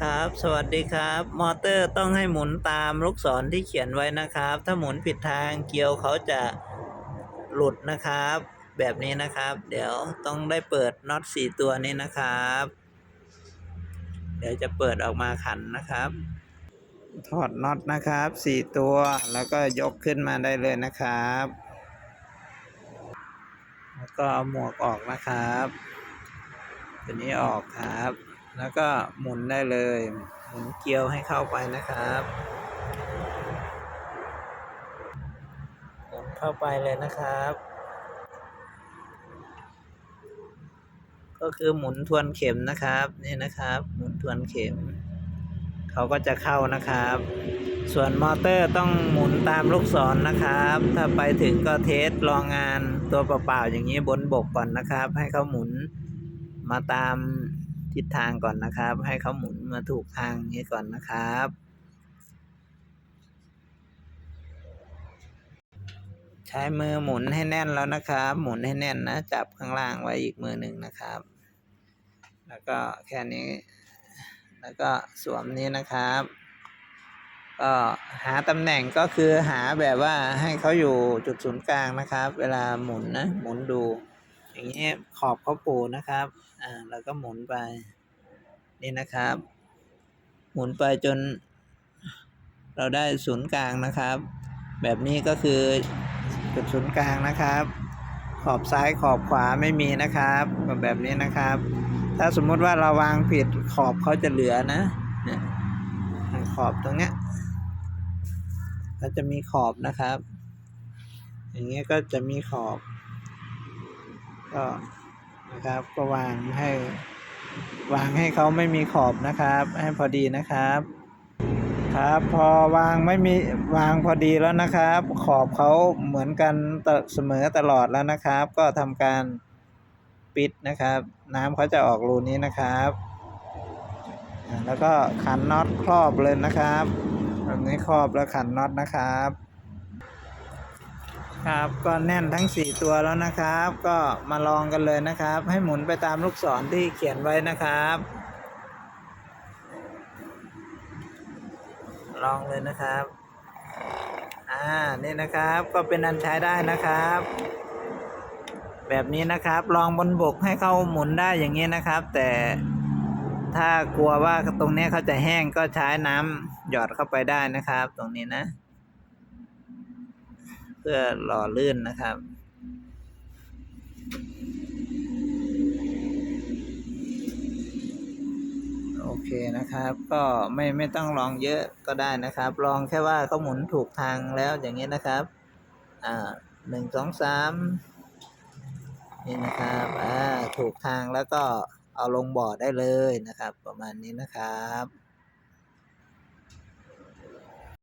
ครับ สวัสดีครับ มอเตอร์ต้องให้หมุนตามลูกศรที่เขียนไว้นะครับ ถ้าหมุนผิดทางเกียวเขาจะหลุดนะครับ แบบนี้นะครับ เดี๋ยวต้องได้เปิดน็อตสี่ตัวนี้นะครับ เดี๋ยวจะเปิดออกมาขันนะครับ ถอดน็อตนะครับสี่ตัวแล้วก็ยกขึ้นมาได้เลยนะครับ แล้วก็เอาหมวกออกนะครับตัวนี้ออกครับ แล้วก็หมุนได้เลย หมุนเกลียวให้เข้าไปนะครับ หมุนเข้าไปเลยนะครับ ก็คือหมุนทวนเข็มนะครับนี่นะครับ หมุนทวนเข็ม เขาก็จะเข้านะครับ ส่วนมอเตอร์ต้องหมุนตามลูกศรนะครับ ถ้าไปถึงก็เทสลองงานตัวเปล่าๆอย่างนี้บนบกก่อนนะครับ ให้เขาหมุนมาตาม ทิศทางก่อนนะครับ ให้เขาหมุนมาถูกทางนี้ก่อนนะครับ ใช้มือหมุนให้แน่นแล้วนะครับ หมุนให้แน่นนะ จับข้างล่างไว้อีกมือหนึ่งนะครับ แล้วก็แค่นี้ แล้วก็สวมนี้นะครับ ก็หาตำแหน่งก็คือหาแบบว่าให้เขาอยู่จุดศูนย์กลางนะครับ เวลาหมุนนะ หมุนดู อย่างนี้ขอบเขาปูนะครับ อ่าแล้วก็หมุนไป นี่นะครับ หมุนไปจน เราได้ศูนย์กลางนะครับ แบบนี้ก็คือจุดศูนย์กลางนะครับ ขอบซ้ายขอบขวาไม่มีนะครับแบบนี้นะครับ ถ้าสมมุติว่าเราวางผิดขอบเขาจะเหลือนะเนี่ยขอบตรงเนี้ยเขาจะมีขอบนะครับ อย่างเงี้ยก็จะมีขอบ ก็ นะครับ ก็วางให้ วางให้เขาไม่มีขอบนะครับ ให้พอดีนะครับ ครับ พอวางไม่มีวางพอดีแล้วนะครับ ขอบเขาเหมือนกันเสมอตลอดแล้วนะครับ ก็ทำการปิดนะครับ น้ำเขาจะออกรูนี้นะครับแล้วก็ขันน็อตครอบเลยนะครับ แบบนี้ครอบแล้วขันน็อตนะครับ ครับก็แน่นทั้ง 4 ตัวแล้วนะครับ ก็มาลองกันเลยนะครับ ให้หมุนไปตามลูกศรที่เขียนไว้นะครับ ลองเลยนะครับอ่านี่นะครับก็เป็นอันใช้ได้นะครับ แบบนี้นะครับลองบนบกให้เขาหมุนได้อย่างนี้นะครับ แต่ถ้ากลัวว่าตรงนี้เขาจะแห้งก็ใช้น้ำหยอดเข้าไปได้นะครับ ตรงนี้นะ เพื่อหล่อลื่นนะครับ โอเคนะครับ ก็ไม่ไม่ต้องลองเยอะก็ได้นะครับ ลองแค่ว่าเขาหมุนถูกทางแล้วอย่างนี้นะครับ อ่าหนึ่งสองสามนี่นะครับอ่าถูกทางแล้วก็เอาลงบ่อได้เลยนะครับ ประมาณนี้นะครับ